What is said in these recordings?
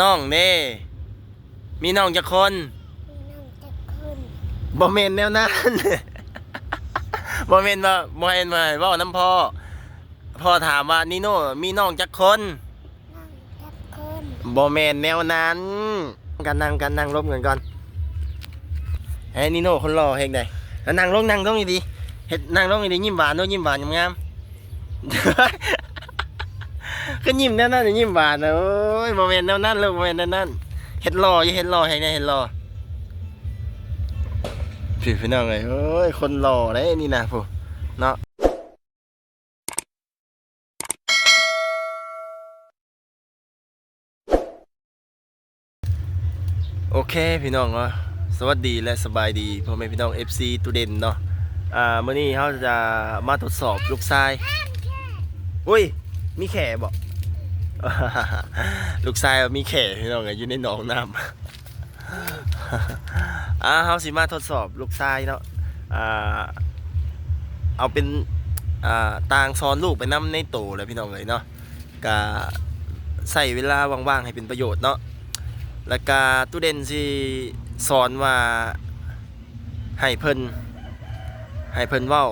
น้องเด้มีน้องจักคนมีน้องจะขึ้นบ่แม่นแนวนั้นบ่แม่นว่าบ่แม่นว่าเว้าน้ำพ่อพ่อถามว่านิโน่มีน้องจักคนน้องจะขึ้นบ่แม่นแนวนั้นกันนั่งกันนั่งลบกันก่อนให้นิโน่คนรอเฮ็ดได้แล้วนั่งลงนั่งลงดีๆเฮ็ดนั่งลงดีๆยิ้มหวานเด้วยยิ้มหวานงามๆ ก็ยิ้มแนวนั้นยิ้มหวานนะโอ้ยบ่แม่นแนวนั้นลูกบ่แม่นแนวนั้นเฮ็ดรออย่าเฮ็ดรอให้ได้เฮ็ดรอพี่พี่น้องเอ้ยโอ้ยคนรอได้นี่นะผู้เนาะโอเคพี่น้องเนาะสวัสดีและสบายดีพ่อแม่พี่น้อง FC ตูเด่นเนาะอ่ามื้อนี้เราจะมาทดสอบลูกทรายอุ้ย มีแข่บอก ลูกทรายมีแข่พี่น้องอะอยู่ในหนองน้ำอ่าเราสิมาทดสอบลูกทรายเนาะอ่าเอาเป็นอ่าตางซ้อนลูกไปนํในโตเลยพี่น้องเลยเนาะก็ใส่เวลาว่างๆให้เป็นประโยชน์เนาะแล้วก็ตู้เด่นสิสอนว่าให้เพิ่นให้เพิ่นเว้า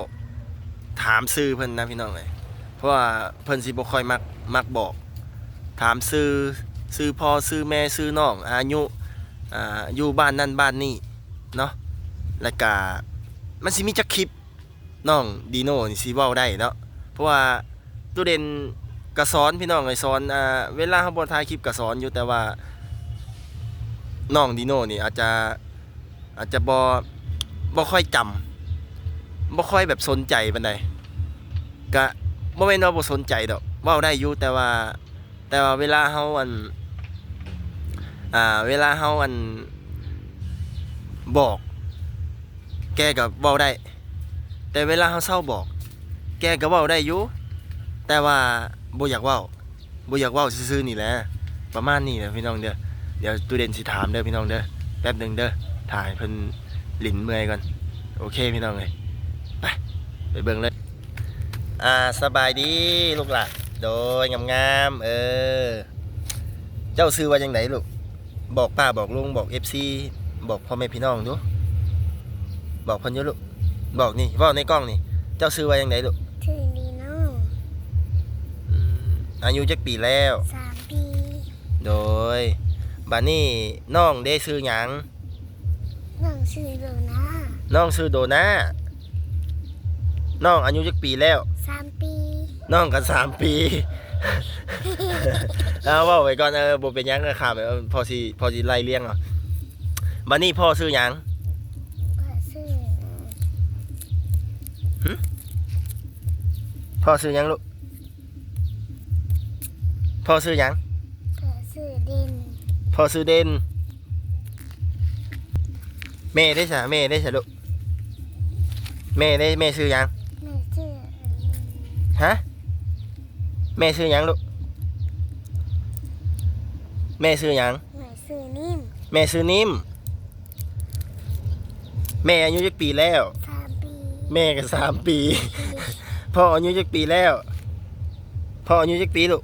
ถามซื้อเพิ่นนะพี่น้องเลยเพราะว่าเพิ่นสิบ่ค่อยมักมักบอก ถามซื้อซื้อพ่อซื้อแม่ซื้อน้องอายุอ่าอยู่บ้านนั่นบ้านนี่เนาะแล้วก็มันสิมีจักคลิปน้องดีโน่นี่สิเว้าได้เนาะเพราะว่าตู้เด่นก็สอนพี่น้องเลยสอนอ่าเวลาเฮาบ่ถ่ายคลิปก็สอนอยู่แต่ว่าน้องดีโน่นี่อาจจะอาจจะบ่บ่ค่อยจำบ่ค่อยแบบสนใจปานใดก็บ่แม่นว่าบ่สนใจดอกเว้าได้อยู่แต่ว่า แต่ว่าเวลาเฮาอัน อ่า เวลาเฮาอัน บอก แกก็เว้าได้ แต่เวลาเฮาเศร้าบอก แกก็เว้าได้อยู่แต่ว่าบ่อยากเว้าบ่อยากเว้าซื่อๆนี่แหละประมาณนี้แหละพี่น้องเด้อเดี๋ยวตูเด่นสิถามเด้อพี่น้องเด้อแป๊บหนึ่งเด้อถ่ายเพิ่นหลินเมื่อยก่อนโอเคพี่น้องเลยไปไปเบิ่งเลยอ่าสบายดีลูกหล่ะ โดยงามๆเออ เจ้าซื้อว่าจังไดลูก บอกป้าบอกลุงบอก FC บอกพ่อแม่พี่น้องดู บอกเพิ่นอยู่ลูก บอกนี่เว่าในกล้องนี่ เจ้าซื้อว่าจังไดลูกชื่อนีโน่อืมอายุจักปีแล้ว สามปีโดยบัดนี้น้องได้ซื้อหยังน้องชื่อโดนาน้องซื้อโดนาน้องอายุจักปีแล้ว สามปี น้องกันสามปีเอาเว่าไว้ก่อนเออบ่เป็นหยังนะครับเออพอสิพอสิไล่เลี้ยงเอะบัดนี้พ่อซื้อหยังก็ชื่อพ่อซื้อหยังลูกพ่อซื้อหยังก็ชื่อเด่นพ่อซื้อเด่นแม่ได้ซะแม่ได้ซะลูกแม่ได้แม่ซื้อหยังแม่ชื่อฮะ แม่ซื้อหยังลูก แม่ซื้อหยังแม่ชื่อนิ่มแม่ซื้อนิ่ม แม่อายุจักปีแล้ว สามปีแม่ก็สามปี พ่ออายุจักปีแล้ว พ่ออายุจักปีลูก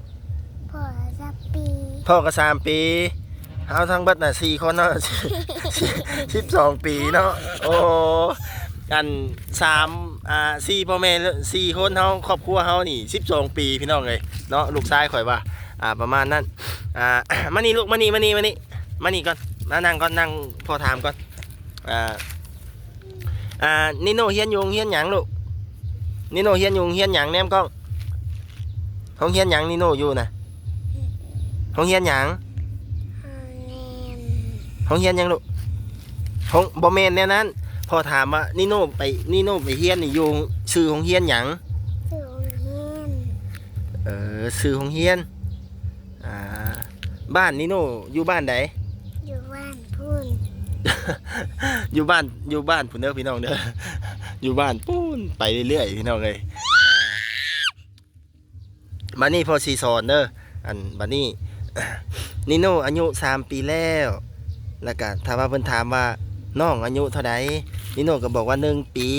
พ่อสักปีพ่อก็สามปี เอาทั้งเบัดน่ะสี่คนเนาะ สิบสองปีเนาะ โอ้กันสาม อ่าสี่พ่อแม่สี่คนเฮาครอบครัวเฮานี่สิบสองปีพี่น้องเลยเนาะลูกชายข่อยว่าอ่าประมาณนั้นอ่ามานี่ลูกมานี่มานี่มานี่มานี่ก่อนมานั่งก่อนนั่งพอถามก่อนอ่าอ่านิโนเฮียนอยุงเฮียนหยังลูกนิโนเฮียนอยุงเฮียนหยังแนมกล้องห้องเฮียนหยังนิโนอยู่นะห้องเฮียนหยังฮาเนมห้องเฮียนหยังลูกห้องบอแมนแน่นั้น พอถามว่านิโนไปนิโนไปเฮียนนี่อยู่ซื้อห้องเฮียนหยังชื่อเฮียนเออซื้อห้องเฮียนอ่าบ้านนิโนอยู่บ้านใดอยู่บ้านพุ่นอยู่บ้านอยู่บ้านพุ่นเด้อพี่น้องเด้ออยู่บ้านปูนไปเรื่อยๆพี่น้องเลยบันนี้พอซีซอนเด้ออันบันนี้นิโนอายุสามปีแล้วแล้วก็ถามว่าเพิ่นถามว่าน้องอายุเท่าใด นิโนก็บอกว่าหนึ่งปี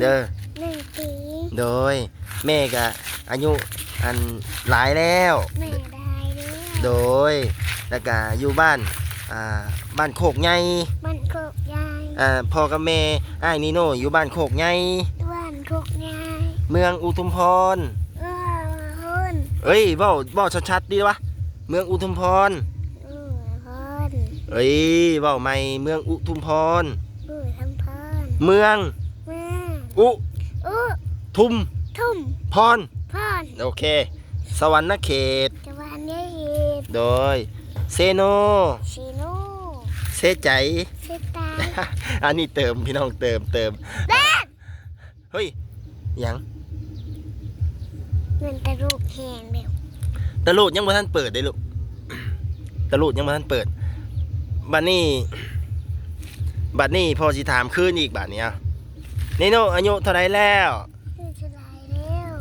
เด้อหนึ่งปี โดย แม่ก็อายุอันหลายแล้ว แม่ได้ด้วยโดยแล้วก็อยู่บ้านอ่าบ้านโคกใหญ่บ้านโคกยายอ่าพ่อกับแม่อ้ายนิโน่อยู่บ้านโคกใหญ่บ้านโคกยายเมืองอุทุมพรเออหุ่นเอ้ยเว้าเว้าชัดๆดีวะเมืองอุทุมพรเออหุ่นเอ้ยเว้าใหม่เมืองอุทุมพรเออทำพร เมืองแม่อุอู้ทุมทุ่มพร พรโอเค สวรรณเขตตะวันยายเหตุโดย เซโน ชิโน่เซใจเสตาอันนี้เติมพี่น้องเติมเติมเฮ้ยหยังเงินตะลูกแหงเร็วตะลูดยังบ่ทันเปิดได้ลูก ตะลูดยังบ่ทันเปิดบัดนี้ บัดนี้พอสิถามคืนอีกบัดเนี้ยนิโนอายุเท่าไรแล้วคือจะลายแล้ว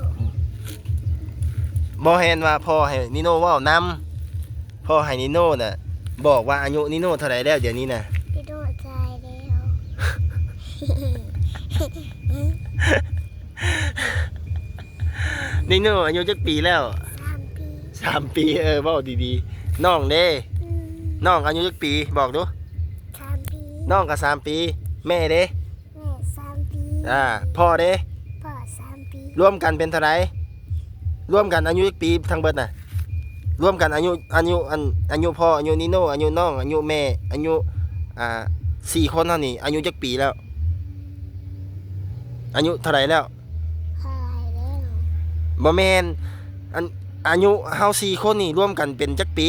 บ่เห็นว่าพ่อให้นิโนเว้านำพ่อให้นิโนน่ะ บอกว่าอายุนิโนเท่าไรแล้วเดี๋ยวนี้น่ะพี่โดดใจแล้วนิโนอายุจักปีแล้วสามปีสามปีเออเว้าดีๆน้องเด้อืมน้องอายุจักปีบอกดูสามปี น้องก็สามปี แม่เด้แม่สามปีอ่าพ่อเด้พ่อสามปีรวมกันเป็นเท่าไหรรวมกันอายุปีทั้งเบิดน่ะรวมกันอายุอายุอันอายุพ่ออายุนิโน่อายุน้องอายุแม่อายุอ่าสี่คนเท่านี้อายุจักปีแล้ว อายุเท่าไหรแล้วหายแล้วบ่แมนอันอายุเฮาสี่คนนี่รวมกันเป็นจักปี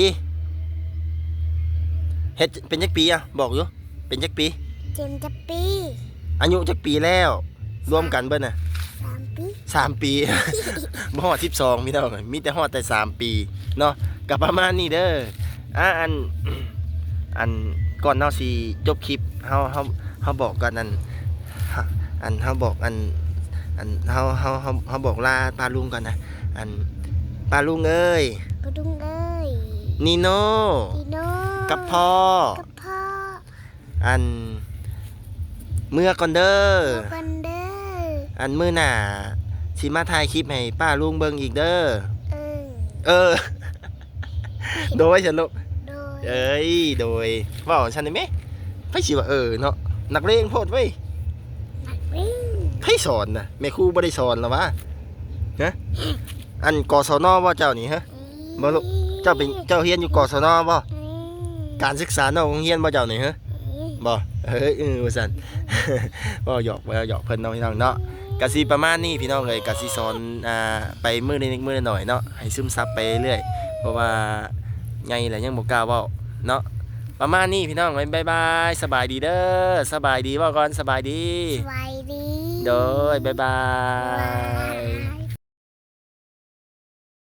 เฮ็ดเป็นจักปีอะบอกอยู่ เป็นจักปีเจมจะปีอายุจักปีแล้ว รวมกันเบิดน่ะสามปีสามปี บ่ฮอดสิบสองมีเท่าไหร่มีแต่ฮอดแต่สามปีเนาะกับประมาณนี้เด้ออะอันอันก่อนเนาะสิจบคลิปเฮาเฮาเฮาบอกกันอันฮะอันเฮาบอกอันอันเฮาเฮาเฮาเฮาบอกลาป้าลุงก่อนนะอันป้าลุงเอ้ยกระดุงเอ้ยนีโน่พี่โน่กับพ่อกับพ่ ออันเมื่อก่อนเด้อโอกันเด้ออันมื้อหน้าสิมาถ่ายคลิปให้ป้าลุงเบิ่งอีกเด้อเออเออ โดยฉันลูกโดยเอ้ยโดยเว่าฉันได้ไหมไพ่สิว่าเออเนาะนักเลงโพดเว้ยนักวิ่งไพ่สอนนะแม่ครูบ่ได้สอนหรอวะฮะอันกศนว่าเจ้านี่ฮะบ่ลูกเจ้าเป็นเจ้าเฮียนอยู่กศนบ่การศึกษานอกโรงเรียนบ่เจ้านี่ฮะ บ่เฮ้ยเออว่าซั่นบ่หยอกบ่หยอกเพิ่นเนาะพี่น้องเนาะกะสิประมาณนี้พี่น้องเอ้ยกะสิสอนอ่าไปมื้อนิดๆมื้อละหน่อยเนาะให้ซึมซับไปเรื่อยเพราะว่าใหญ่แล้วยังบ่กล้าเว้าเนาะประมาณนี้พี่น้องบ๊ายบายสบายดีเด้อสบายดีว่าก่อนสบายดีสวัสดีโดยบ๊ายบาบ๊ายยบาย